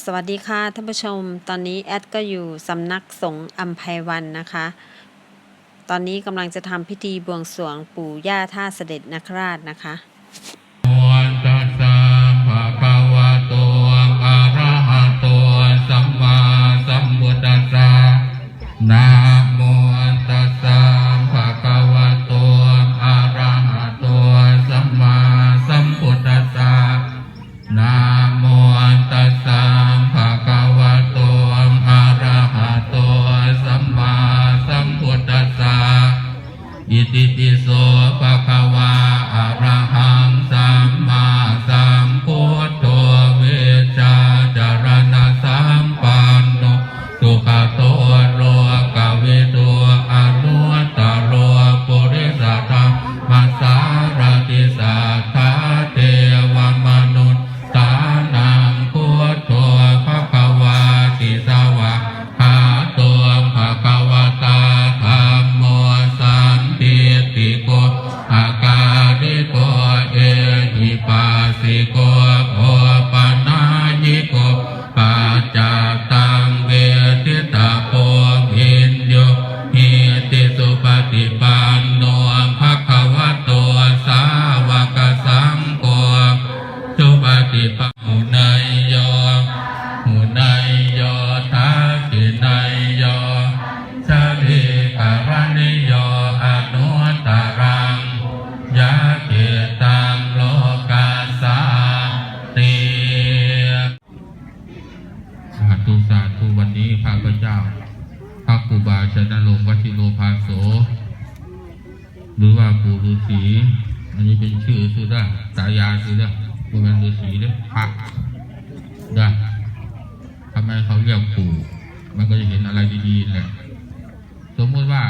สวัสดีค่ะท่านผู้ชม ตอนนี้แอดก็อยู่สำนักสงฆ์อัมภัยวันนะคะ ตอนนี้กำลังจะทำพิธีบวงสรวงปู่ย่าท่าเสด็จนคราชนะคะนตัสสะภะคะวะโตอะราสัมพุทธัสสะนะโมตัสสะภะคะวะโตอะระหะโตสัมมาสัมพุทธัสสะนะ สุปฏิปันโนายโยหุนายโยทักขินายโยสะริการณิโยอนุตตรังยะเกตังโลกาสาติสาธุสาธุวันนี้ข้าพเจ้าพระครูบาชนรงค์วัชิโรภาโส หรือว่าปู่ฤาษีอันนี้เป็นชื่อสุดาสายาสุดา บุเป็นฤาษีเด้อพระได้ทำไมเขาเรียกปู่ มันก็จะเห็นอะไรดีๆแหละ สมมติว่า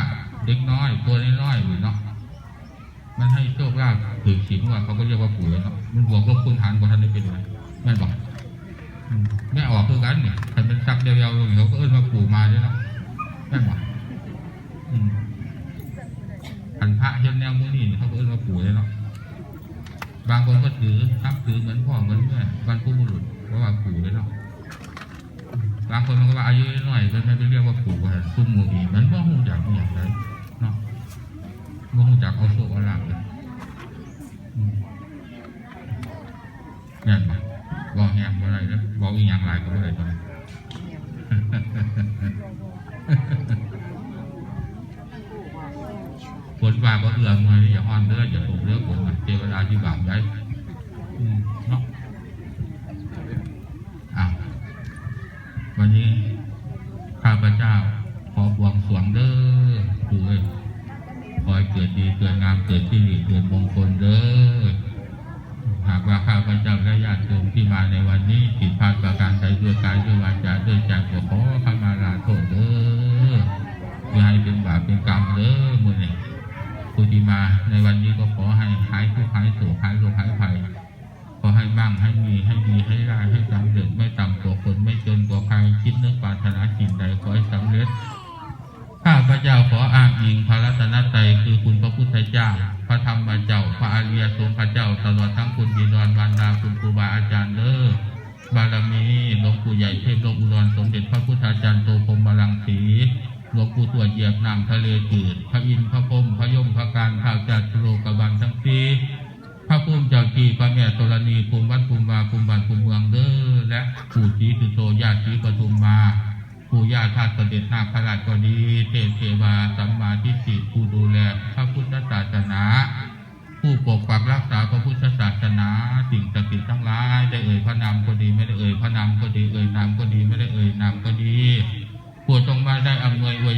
เด็กน้อยตัวน้อยๆอยู่เนาะ มันให้โชคลาภถือศีลว่าเขาก็เรียกว่าปู่แล้วเนาะ มันบวกกับคุณฐานของท่านได้เป็นไงแม่นบอกอืมแม่ออกคือกันเนี่ยใครเป็นซักเดียวๆอย่างเขาก็เอิ้นว่าปู่มาด้วยเนาะแม่นบอกอืมขันพระเห็นแนวมือนี่เขาก็เอิ้นว่าปู่เลยเนาะ บางคนก็ถือทับถือเหมือนพ่อเหมือนแม่บรรพบุรุษเพราะว่าปู่เลยเนาะบางคนมันก็ว่าอายุน้อยมันไม่ไปเรียกว่าปู่ว่าซุ่มหมูอีมันบ่หูจักอหย่างไรเนาะบ่หูจักเอาโซ่เอาหลังเลยอืมเนี่ยบ่บอกแหงบ่ได้แล้วบอกอีหยังหลายก็บ่ได้ตอนนี้ ฝนฟ้าก็เอื้อมมาอย่าฮ้อนเด้ออย่าตกเด้อฝนน่ะเทวดาที่บาปได้เนาะ มา ในวันนี้ก็ขอให้หายทุกข์หายโศกหายโรคหายภัยขอให้บ้างให้มีให้ดี ปู่วจเหยียบน้ำทะเลจืด พระอินทร์พระพรมพระยมพระการพระจัตโลกบันทั้งสี่พระภูมิเจ้าที่พระแม่ธรณีภูมิวัดภูมิวาภูมิบ้านภูมิเมืองเด้อและปู่ศรีสุโธญาติศรีปทุมมาปู่ย่าทาสเสด็จนาคพระราชก็ดีเทพเทวาสัมมาทิฏฐิผู้ดูแลพระพุทธศาสนา ผู้ปกปักรักษาพระพุทธศาสนา สิ่งศักดิ์สิทธิ์ทั้งหลายได้เอ่ยพระนามก็ดีไม่ได้เอ่ยพระนามก็ดีเอ่ยนามก็ดีไม่ได้เอ่ยนามก็ดีโปรดจงมาได้อ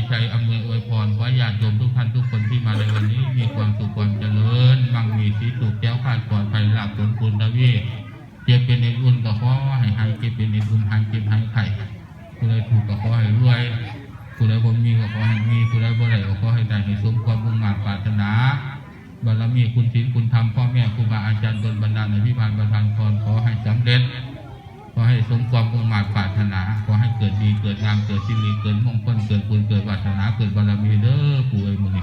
ำนวยอวยชัยอำนวยอวยพรขอญาติโยมทุกท่านทุกคนที่มาในวันนี้ มีความสุขความเจริญ มั่งมีสีสุขแก้ว ขอให้สมความมุ่หมายปรารถนา ขอให้เกิดดีเกิดงามเกิดสิริเกิดมงคลเกิดบุญเกิดปวาสนาเกิดบารมีเด้อปุ้ยมุนี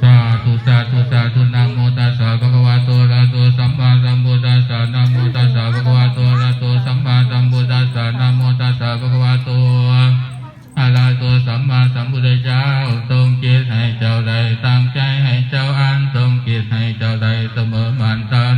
สาธุสาธุสาธุนะโมตัสสะภะคะวะโตระโตสัมมาสัมพุทธัสสะนะโมตัสสะภะคะวะโตระโตสัมมาสัมพุทธัสสะนะโมตัสสะภะคะวะโตอะระหะโตสัมมาสัมพุทธเจ้าทรงเกศให้เจ้าใด้ตามใจให้เจ้าอันทรงเกศให้เจ้าใดเสมอมานตัน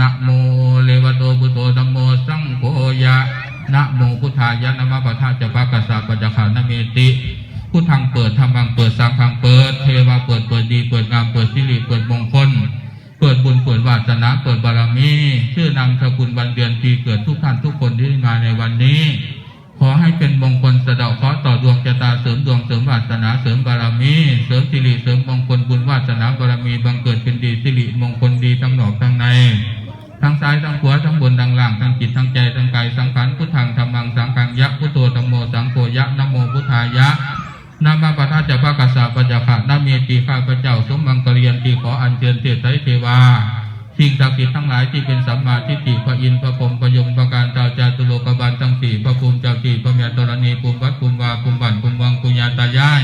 นะโมเลวะโตพุทโธธัมโมสังโฆยะนะโมพุทธายะนะมะปะทะจะปะกะสะปัจจคานะเมติพุทธังเปิดธรรมังเปิดสังฆังเปิดเทวาเปิดเปิดดีเปิดงามเปิดสิริเปิดมงคล เปิดบุญเปิดวาสนาเปิดบารมีชื่อนามสกุลวันเดือนปีเกิดทุกท่านทุกคนที่มาในวันนี้ ขอให้เป็นมงคลสะเดาะเคราะห์ต่อดวงชะตาเสริมดวงเสริมวาสนาเสริมบารมีเสริมสิริเสริมมงคลบุญวาสนาบารมีบังเกิดเป็นดีสิริมงคลดีทั้งหนอกทั้งใน ทั้งซ้ายทั้งขวาทั้งบนทั้งล่างทั้งจิตทั้งใจทั้งกายสังขารพุทธังธรรมังสังฆังยะพุทโธธัมโมสังโฆยะนโมพุทธายะนามาปะทะจะพะกัสสะปัจจคะนาเมติข้าพเจ้าสมังกเรียนตีขออัญเชิญเทศไตเทวาสิ่งศักดิ์สิทธิ์ทั้งหลายที่เป็นสัมมาทิฏฐิพระอินทร์พระพรหมพระยมพระการตาจาตุโลกบาลทั้งสี่พระภูมิเจ้าที่พระเมียตรณีภูมิวัดภูมิวาภูมิบันภูมิวังปุญญาตายาย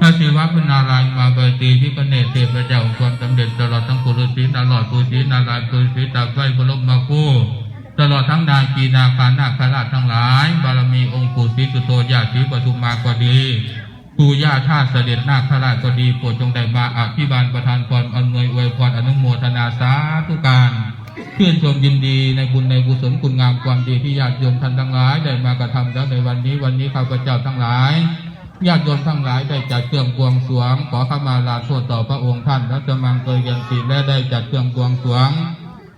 พระศิวะพุนารายณ์มาบตีที่พระเนตรเทพเจ้าความสำเร็จตลอดทั้งปุรุษีตลอดปุรุษีนารายณ์ปุรุษีตากไฟบรมมาคู่ตลอดทั้งนาคีนาคานาคราชทั้งหลาย บารมีองค์ปู่ศรีสุโธญาติศรีปทุมมาก็ดีปู่ย่าท่าเสด็จนาคราชก็ดีโปรดจงได้มาอภิบาลประทานพรอำนวยอวยพรอนุโมทนาสาธุการเชื่นชมยินดีในบุญในกุศลคุณงามความดีที่ญาติโยมท่านทั้งหลาย ได้มากระทำแล้วในวันนี้วันนี้ข้าพเจ้าทั้งหลาย ญาติโยมทั้งหลายได้จัดเครื่องบวงสรวง ขอขมาลาโทษต่อพระองค์ท่านรัชมังเกยยันติและได้จัดเครื่องบวงสรวง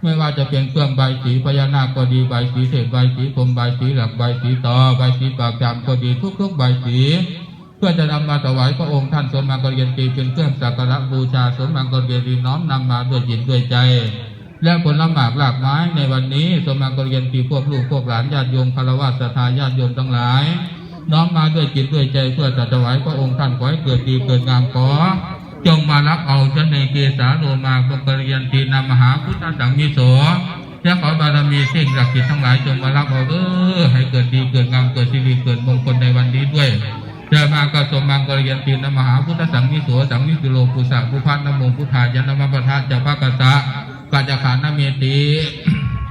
ไม่ว่าจะเป็นเครื่องใบสีพญานาคก็ดีใบสีเศษใบสีพรมใบสีหลักใบสีต่อใบสีปากจำก็ดีทุกๆใบสีเพื่อจะนำมาถวายพระองค์ท่านสมมังกรเรียนตีเป็นเครื่องสักการะบูชาสมมังกรเรียนตีน้อมนำมาด้วยจิตด้วยใจ และผลละหมากหลากไม้ในวันนี้สมมังกรเรียนตีพวกลูกพวกหลานญาติโยมคารวะสัทธาญาติโยมทั้งหลาย น้อมมาด้วยจิตด้วยใจเพื่อจะถวายพระองค์ท่านขอให้เกิดดีเกิดงามขอจงมารับเอาชนในเกสาโลมาบงกรยันตีนามหาพุทธสังมิโสและขอบารมีสิ่งศักดิ์สิทธิ์ทั้งหลายจงมารับเอาเออให้เกิดดีเกิดงามเกิดสิริเกิดมงคลในวันนี้ด้วยเดินมากระสมมังกรยันตีนามหาพุทธสังมิโสสังมิสุโลปุสะปุพัฒนโมพุทธายนามปะทะจะพระกษะกัจจขานเมติ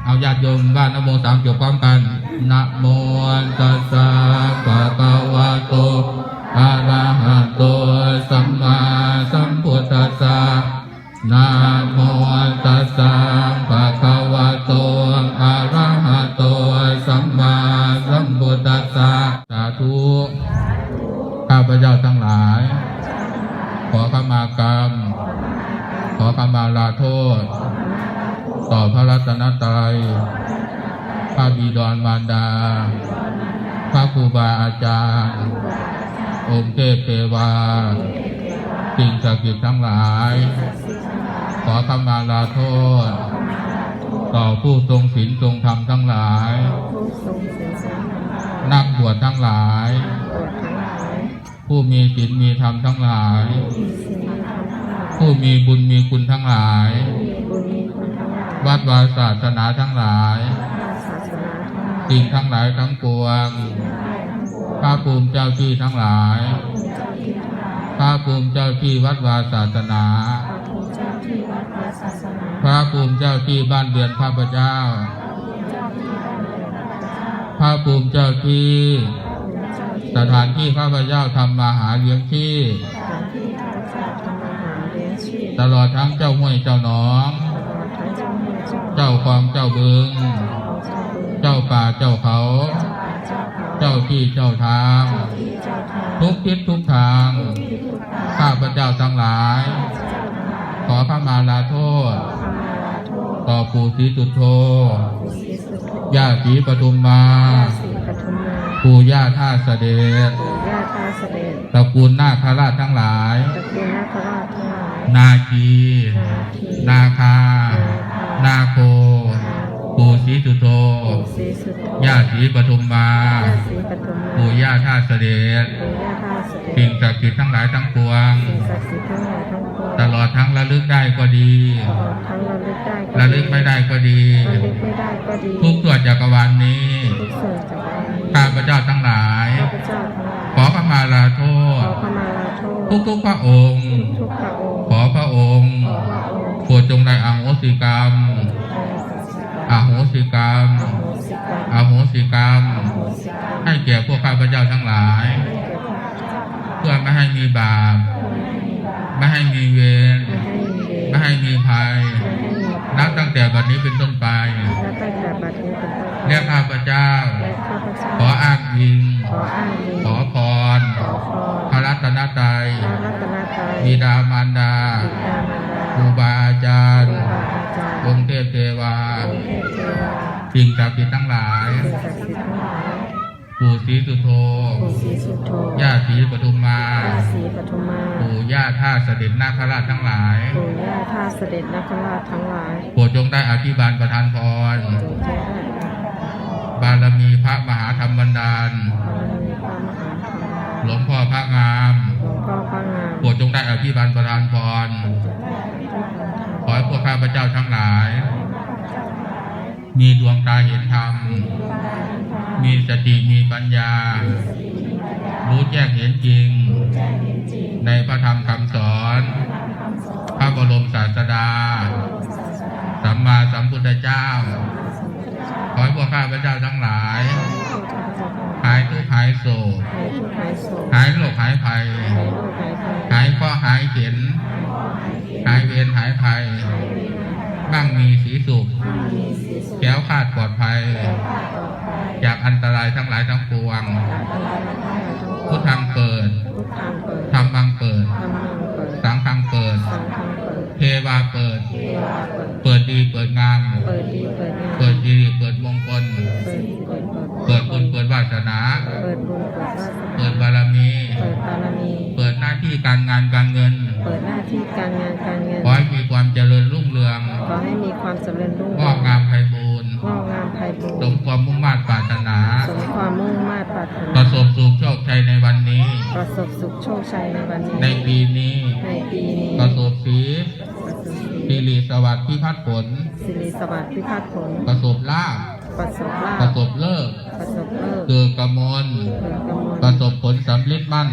เอาญาติโยมบ้านนโมสามจบพร้อมกัน นะโมตัสสะภะคะวะโตอะระหะโตสัมมาสัมพุทธัสสะนะโมตัสสะภะคะวะโตอะระหะโตสัมมาสัมพุทธัสสะสาธุข้าพเจ้าทั้งหลาย ขอขมากรรม ขอขมาลาโทษ ต่อพระรัตนตรัย พระบิดรมารดา พระครูบาอาจารย์ องค์เทพเทวาสิ่งศักดิ์สิทธิ์ทั้งหลาย ขอขมาลาโทษ ต่อผู้ทรงศีลทรงธรรมทั้งหลาย นักบวชทั้งหลาย ผู้มีศีลมีธรรมทั้งหลาย ผู้มีบุญมีคุณทั้งหลาย วัดวาศาสนาทั้งหลาย สิ่งทั้งหลายทั้งปวงพระภูมิเจ้าที่ทั้งหลายพระภูมิเจ้าที่วัดวาศาสนา พระภูมิเจ้าที่บ้านเรือนข้าพเจ้า พระภูมิเจ้าที่สถานที่ข้าพเจ้าทำมาหาเลี้ยงชีพตลอดทั้งเจ้าห้วยเจ้าหนอง เจ้าคลองเจ้าบึง เจ้าป่าเจ้าเขา เจ้าที่เจ้าทาง ทุกทิศทุกทาง ข้าพเจ้าทั้งหลาย ขอพระมาลาโทษ ต่อปู่ศรีสุโธย่าศรีปทุมมา ปู่ย่าท่าเสด็จญาตาเสด็จตระกูลนาคราชทั้งหลายตระกูลนาคราชทั้งหลาย นาคี นาคีนาคานาโค ปู่ศรีสุโธปู่ศรีสุโธย่าศรีปทุมมาญาศรีปทุมมาปู่ย่าท่าเสด็จปู่ย่าตาเสด็จสิ่งศักดิ์สิทธิ์ทั้งหลายทั้งปวงสิ่งศักดิ์สิทธิ์ทั้งหลายทั้งปวง ตลอดทั้งระลึกได้ก็ดีตลอดทั้งระลึกได้ก็ระลึกไม่ได้ก็ดีระลึกไม่ได้ก็ดีทุกส่วนจักรวาลนี้ทุกส่วนจักรวาลนี้ข้าพเจ้าทั้งหลายข้าพเจ้าทั้งหลายขอขมาลาโทขษอขมาลาโทษ ทุกทุกๆพระองค์ทุกพระองค์ ขอ กรรมได้สักสิกาอโหสิกรรมโหสิกรรมออโหสิกรรมอโหสิกรรม ให้แก่พวกข้าพเจ้าทั้งหลายให้แก่พระเพื่อไม่ให้มีบาป ไม่ให้มีเวร ไม่ให้มีเวรไม่ให้มีภัยไม่ให้มีนับตั้งแต่บัดนี้เป็นต้นไป และตั้งแต่บัดนี้เป็นต้นไปเรียกข้าพเจ้าและข้าพเจ้า ขออ้างอิง ขออ้างอิงขอพรขอพพระรรัตนตรัยพระรัตนตรัยบิดามารดาบิดามารดาครูบาอาจารย์ครูบาอาจารย์องค์เทพเทว ศรีสุโธปู่ศรีสุโธย่าศรีปทุมมาย่าศรีปทุมมาปู่ย่าท่าเสด็จนาคราชทั้งหลายปู่ย่าท่าเสด็จนคราชทั้งหลายโปรดจงได้อธิบาลประทานพรจงใจได้บารมีพระมหาธรรมบันดาลบารมีพระมหาธรรมหลวงพ่อพระงามหลวงพ่อพระงามโปรดจงได้อภิบาลประทานพรขอให้พวกข้าพเจ้าทั้งหลาย มีดวงตาเห็นธรรม มีสติมีปัญญา รู้แจ้งเห็นจริง ในพระธรรมคำสอน พระบรมศาสดา สัมมาสัมพุทธเจ้า ขอให้พวกข้าพเจ้าทั้งหลาย หายทุกข์หายโศก หายหายโศกหายโรคหายภัย หายข้อหายเข็น หายเวรหายภัย บ้างมีสีสุขแก้วคาดปลอดภัย ทั้งหลายทั้งปวงจากอันตรายทั้งหลายทั้งปวง พุทธังเปิดพุทธังเปิดธรรมังเปิดธรรมังเปิด สังฆังเปิดสังฆังเปิดเทวาเปิด เทวาเปิด เปิดดีเปิดงาม เปิดดีเปิดงามเปิดดีเปิดมงคลเปิดเปิดเปิดบุญเปิดวาสนาเปิดบุญเปิดวาสนาเปิดบารมีเปิดบารมี เปิดหน้าที่การงานการเงิน เปิดหน้าที่การงานการเงิน ขอให้มีความเจริญรุ่งเรือง ขอให้มีความเจริญรุ่งงเรือองกงามไพบู ประสบสุขโชคชัยในวันนี้ ในปีนี้ ในปีนี้ประสบสีประสบสิริสวัสดิ์พิพัฒน์ผล สิริสวัสดิ์พิพัฒน์ผล ประสบลาภประสบลาประภสบเลิกประสบเลิกเกิดกมลเกิดกมลประสบผลสำเร็จมั่น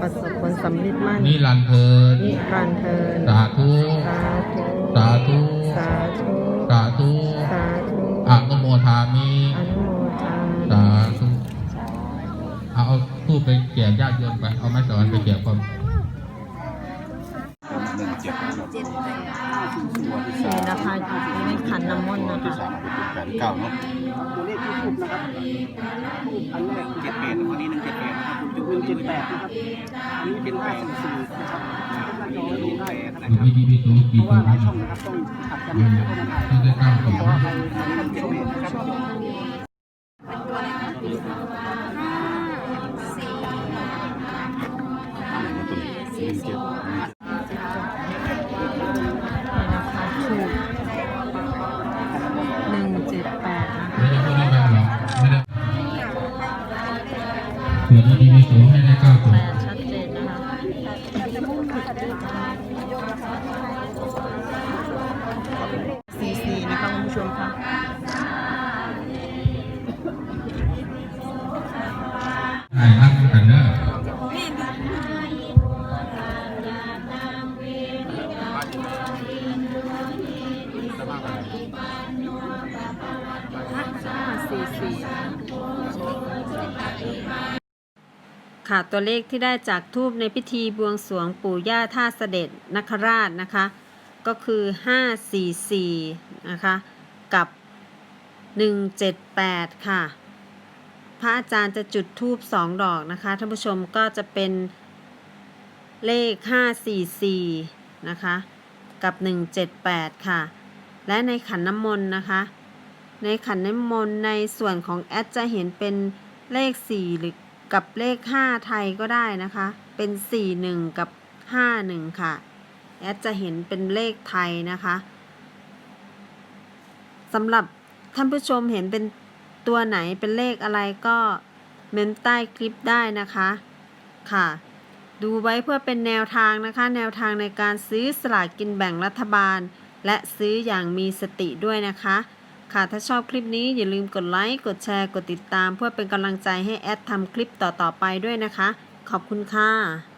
ประสบผลสำเร็จมั่น นิรันดร์เทินนิรันดร์เทินสาธุสาธุสาธุสาธุสาธุสาธุอนุโมทามิอนุโมทาสาธุเอาเอา ทูบไปแจกญาติโยมไปเอาไม้สอนไปแจกความนี่นะคะอยู่ในขันน้ำมนต์นะคะแปดเก้าเนาะตัวเลขที่ทูบนะครับอันแรกเจ็ดแปดวันนี้หนึ่งเจ็ดแปดนะครับหนึ่งเจ็ดแปดนะครับอันนี้เป็นห้าสี่สี่นะครับหน้าดูได้นะอยู่ครับที่ที่สูงเพราะตัว่าหลายช่องนะครับต้องขัดกันนะครับที่ได้เก้าสองเพราะว่าใครทำเจ็ดแปดนะครับ สี่เจ็ดนะคะถูกหนึ่งเจ็ดแปดคะไม่ได้พูดไม่ไปหรอกไม่ได้ส่วนที่ที่สูงให้ได้เก้าตัว ห้าสี่สี่ค่ะตัวเลขที่ได้จากทูบในพิธีบวงสรวงปู่ย่าท่าเสด็จนคราชนะคะ ก็คือ 544 นะคะ กับ 178 ค่ะ พระอาจารย์จะจุดทูบ2 ดอกนะคะท่านผู้ชมก็จะเป็นเลข 544 นะคะ กับ 178 ค่ะ และในขันน้ำมนต์นะคะ ในขันน้ำมนต์ในส่วนของแอดจะเห็นเป็นเลข 4 หรือกับเลข 5 ไทยก็ได้นะคะ เป็น 4 1 กับ 5 1 ค่ะ แอดจะเห็นเป็นเลขไทยนะคะสำหรับท่านผู้ชมเห็นเป็นตัวไหนเป็นเลขอะไรก็เมนใต้คลิปได้นะคะค่ะ ดูไว้เพื่อเป็นแนวทางนะคะ แนวทางในการซื้อสลากกินแบ่งรัฐบาล และซื้ออย่างมีสติด้วยนะคะ ค่ะถ้าชอบคลิปนี้อย่าลืมกดไลค์ กดแชร์ กดติดตาม เพื่อเป็นกำลังใจให้แอดทำคลิปต่อๆไปด้วยนะคะ ขอบคุณค่ะ